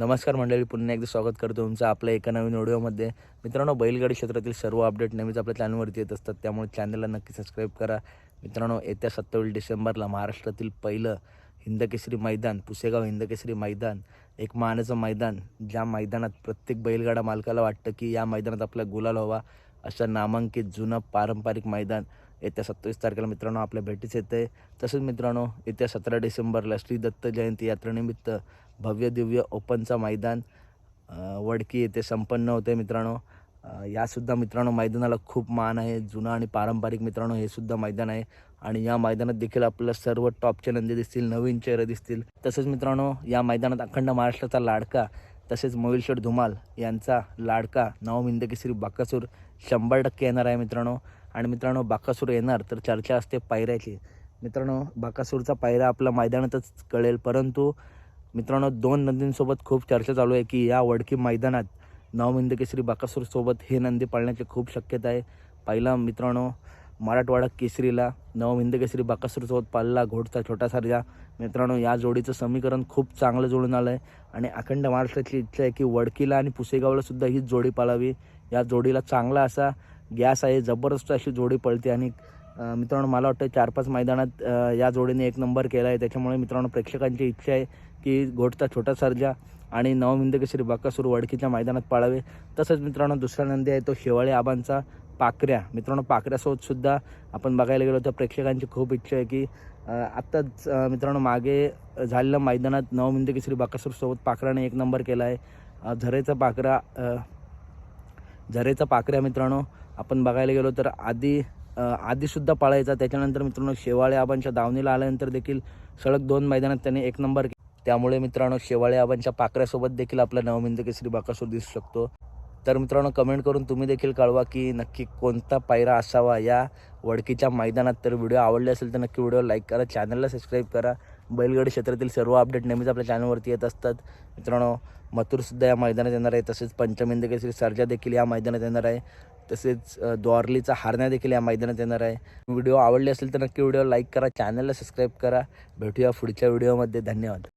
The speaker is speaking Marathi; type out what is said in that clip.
नमस्कार मंडळी पुन्हा एकदा स्वागत करतो तुमचं आपल्या एका नवीन व्हिडिओमध्ये मित्रांनो बैलगाडी क्षेत्रातील सर्व अपडेट नेहमीच आपल्या चॅनलवरती येत असतात. त्यामुळे चॅनलला नक्की सबस्क्राईब करा. मित्रांनो येत्या सत्तावीस डिसेंबरला महाराष्ट्रातील पहिलं हिंदकेसरी मैदान पुसेगाव हिंदकेसरी मैदान एक मानाचं मैदान ज्या मैदानात प्रत्येक बैलगाडा मालकाला वाटतं की या मैदानात आपला गुलाल हवा अशा नामांकित जुनं पारंपरिक मैदान येत्या सत्तावीस तारखेला मित्रांनो आपल्या भेटीस येतं. आहे तसंच मित्रांनो येत्या सतरा डिसेंबरला श्री दत्त जयंती यात्रेनिमित्त भव्य दिव्य ओपनचा मैदान वडकी येथे संपन्न होते मित्रांनो. यासुद्धा मित्रांनो मैदानाला खूप मान आहे. जुनं आणि पारंपरिक मित्रांनो हे सुद्धा मैदान आहे. आणि या मैदानात देखील आपल्याला सर्व टॉपचे नंदी दिसतील नवीन चेहरे दिसतील. तसंच मित्रांनो या मैदानात अखंड महाराष्ट्राचा लाडका तसेच मोहिलशेठ धुमाल यांचा लाडका नवमिंद केसरी बाकासूर शंभर टक्के येणार आहे मित्रांनो. आणि मित्रांनो बाकासूर येणार तर चर्चा असते पायऱ्याची. मित्रांनो बाकासूरचा पायरा आपला मैदानातच कळेल. परंतु मित्रांनो दोन नंदींसोबत खूप चर्चा चालू आहे की या वडकी मैदानात नवमिंद केसरी बाकासूरसोबत हे नंदी पाळण्याची खूप शक्यता आहे. पहिला मित्रांनो मराठवाडा केसरीला नवमिंद केसरी बाकासूरसोबत पाळला घोडचा छोटा सर्जा मित्रांनो या जोडीचं समीकरण खूप चांगलं जुळून आलं आहे आणि अखंड महाराष्ट्राची इच्छा आहे की वडकीला आणि पुसेगावला सुद्धा हीच जोडी पाळावी. या जोडीला चांगला असा गॅस आहे जबरदस्त अशी जोडी पळते आणि मित्रांनो मला वाटतं चार पाच मैदानात या जोडीने एक नंबर केला आहे त्याच्यामुळे मित्रांनो प्रेक्षकांची इच्छा आहे की घोटचा छोटा सर्जा आणि नवमिंद केसरी बाकासूर वडकीच्या मैदानात पाळावे. तसंच मित्रांनो दुसरा नंदी आहे तो शेवाळे आबांचा पाकऱ्या. मित्रांनो पाकऱ्यासोबत सुद्धा आपण बघायला गेलो तर प्रेक्षकांची खूप इच्छा आहे की आत्ताच मित्रांनो मागे झालेल्या मैदानात नवमिंद केसरी बाकासूरसोबत पाकऱ्याने एक नंबर केला आहे झरेचा पाकरा झरेचा पाकऱ्या मित्रांनो आपण बघायला गेलो तर आधी आधीसुद्धा पाळायचा. त्याच्यानंतर मित्रांनो शेवाळे आबांच्या दावणीला आल्यानंतर देखील सलग दोन मैदानात त्यांनी एक नंबर त्यामुळे मित्रांनो शेवाळे आबांच्या पाकऱ्यासोबत देखील आपला नवमिंद केसरी बाकासूर दिसू शकतो. तर मित्रांनो कमेंट करून तुम्ही देखील कळवा की नक्की कोणता पायरा असावा या वडकीच्या मैदानात. तर व्हिडिओ आवडले असेल तर नक्की व्हिडिओ लाईक करा चॅनलला सबस्क्राईब करा. बैलगाडी क्षेत्रातील सर्व अपडेट नेहमीच आपल्या चॅनलवरती येत असतात. मित्रांनो मथुरसुद्धा या मैदानात येणार आहे. तसेच पंचमिंद केसरी सरजा देखील या मैदानात येणार आहे. तसेच द्वारलीचा हारण्या देखील या मैदानात येणार आहे. व्हिडिओ आवडले असेल तर नक्की व्हिडिओ लाईक करा चॅनलला सबस्क्राईब करा. भेटूया पुढच्या व्हिडिओमध्ये. धन्यवाद.